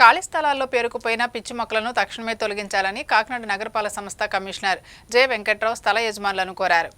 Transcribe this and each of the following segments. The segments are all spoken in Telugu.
ఖాళీ స్థలాల్లో పేరుకుపోయిన పిచ్చి మొక్కలను తక్షణమే తొలగించాలని కాకినాడ నగరపాలక సంస్థ కమిషనర్ జె వెంకట్రావు స్థల యజమానులను కోరారు.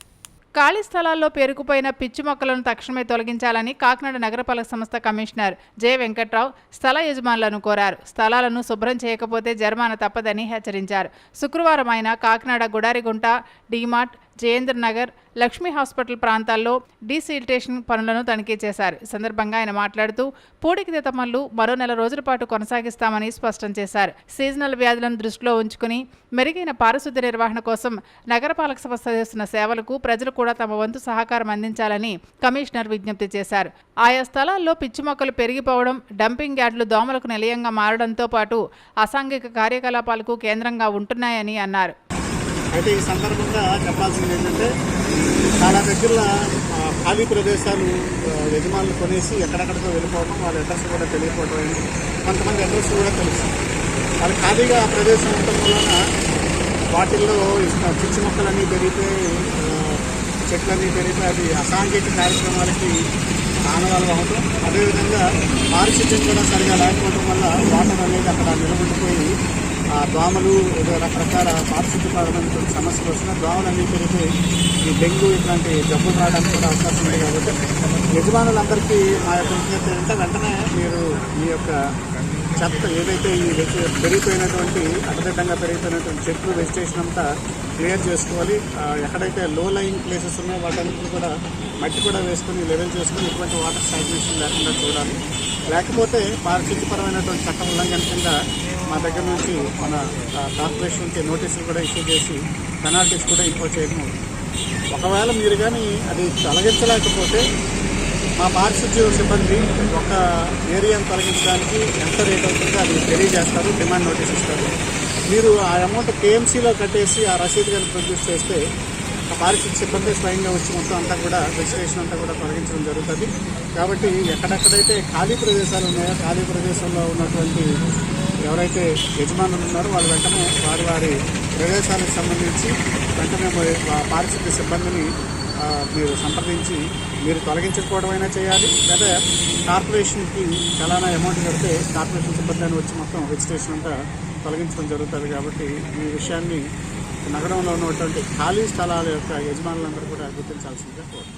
ఖాళీ స్థలాల్లో పేరుకుపోయిన పిచ్చి మొక్కలను తక్షణమే తొలగించాలని కాకినాడ నగరపాలక సంస్థ కమిషనర్ జె వెంకట్రావు స్థల యజమానులను కోరారు. స్థలాలను శుభ్రం చేయకపోతే జరిమానా తప్పదని హెచ్చరించారు. శుక్రవారం ఆయన కాకినాడ గుడారిగుంట డీమార్ట్ జయేంద్ర నగర్ లక్ష్మీ హాస్పిటల్ ప్రాంతాల్లో డీసీల్టేషన్ పనులను తనిఖీ చేశారు. ఈ సందర్భంగా ఆయన మాట్లాడుతూ పూడికి పనులు మరో నెల రోజుల పాటు కొనసాగిస్తామని స్పష్టం చేశారు. సీజనల్ వ్యాధులను దృష్టిలో ఉంచుకుని మెరుగైన పారిశుద్ధ్య నిర్వహణ కోసం నగరపాలక సంస్థ చేస్తున్న సేవలకు ప్రజలు కూడా తమ వంతు సహకారం అందించాలని కమిషనర్ విజ్ఞప్తి చేశారు. ఆయా స్థలాల్లో పిచ్చి మొక్కలు పెరిగిపోవడం డంపింగ్ యార్డులు దోమలకు నిలయంగా మారడంతో పాటు అసాంఘిక కార్యకలాపాలకు కేంద్రంగా ఉంటున్నాయని అన్నారు. అయితే ఈ సందర్భంగా చెప్పాల్సింది ఏంటంటే చాలా దగ్గరలో ఖాళీ ప్రదేశాలు యజమానులు కొనేసి ఎక్కడెక్కడికో వెళ్ళిపోవడం వాళ్ళ అడ్రస్ కూడా తెలియకపోవడం అయింది కొంతమంది అడ్రస్ కూడా తెలుసు. వాళ్ళు ఖాళీగా ఆ ప్రదేశం ఉండటం వలన వాటిల్లో పిచ్చి మొక్కలన్నీ పెరిగితే చెట్లన్నీ పెరిగితే అది అసాంఘిక కార్యక్రమాలకి ఆనవాళ్ళు అవ్వటం అదేవిధంగా పారిశుద్ధ్యం కూడా సరిగా లేకపోవడం వల్ల వాటర్ అనేది అక్కడ నిలబడిపోయి ఆ దోమలు ఏదో రకరకాల పారిశుద్ధ్యపరమైనటువంటి సమస్యలు వస్తున్నాయి దోమలు అన్నీ ఈ డెంగ్యూ ఇట్లాంటి జబ్బులు రావడానికి కూడా అవకాశం ఉంది కాబట్టి యజమానులందరికీ మా యొక్క విజ్ఞప్తి ఏంటంటే వెంటనే మీరు మీ యొక్క చెత్త ఏదైతే ఈ పెరిగిపోయినటువంటి అడ్డదిడ్డంగా పెరిగిపోయినటువంటి చెట్లు వెజిటేషన్ అంతా క్లియర్ చేసుకోవాలి. ఎక్కడైతే లో లైన్ ప్లేసెస్ ఉన్నాయో వాటన్నిటిని కూడా మట్టి కూడా వేసుకుని లెవెల్ చేసుకుని ఎటువంటి వాటర్ స్టాగ్నేషన్ లేకుండా చూడాలి. లేకపోతే పారిశుద్ధ్యపరమైనటువంటి చట్టం ఉల్లంఘన కింద మా దగ్గర నుంచి మన కార్పొరేషన్ నుంచి నోటీసులు కూడా ఇష్యూ చేసి పెనాల్టీస్ కూడా ఇంపోజ్ చేయడం ఒకవేళ మీరు కానీ అది తొలగించలేకపోతే మా పారిశుద్ధ్య సిబ్బంది ఒక ఏరియాను తొలగించడానికి ఎంత రేట్ అవుతుందో అది తెలియజేస్తారు డిమాండ్ నోటీస్ ఇస్తారు. మీరు ఆ అమౌంట్ కేఎంసీలో కట్టేసి ఆ రసీదు కానీ ప్రొడ్యూస్ చేస్తే ఆ పారిశుద్ధ్య సిబ్బంది స్వయంగా వచ్చి మొత్తం అంతా కూడా రిజిస్ట్రేషన్ అంతా కూడా తొలగించడం జరుగుతుంది. కాబట్టి ఎక్కడెక్కడైతే ఖాళీ ప్రదేశాలు ఉన్నాయో ఖాళీ ప్రదేశంలో ఉన్నటువంటి ఎవరైతే యజమానులు ఉన్నారో వాళ్ళు వెంటనే వారి వారి ప్రదేశాలకు సంబంధించి వెంటనే పారిశుద్ధ్య సిబ్బందిని మీరు సంప్రదించి మీరు తొలగించకపోవడం అయినా చేయాలి. లేదా కార్పొరేషన్కి చలానా అమౌంట్ కడితే కార్పొరేషన్ సిబ్బంది వచ్చి మొత్తం రిజిస్ట్రేషన్ అంతా తొలగించడం జరుగుతుంది కాబట్టి ఈ విషయాన్ని నగరంలో ఉన్నటువంటి ఖాళీ స్థలాల యొక్క యజమానులందరూ కూడా గుర్తించాల్సిందిగా కోరుతున్నాను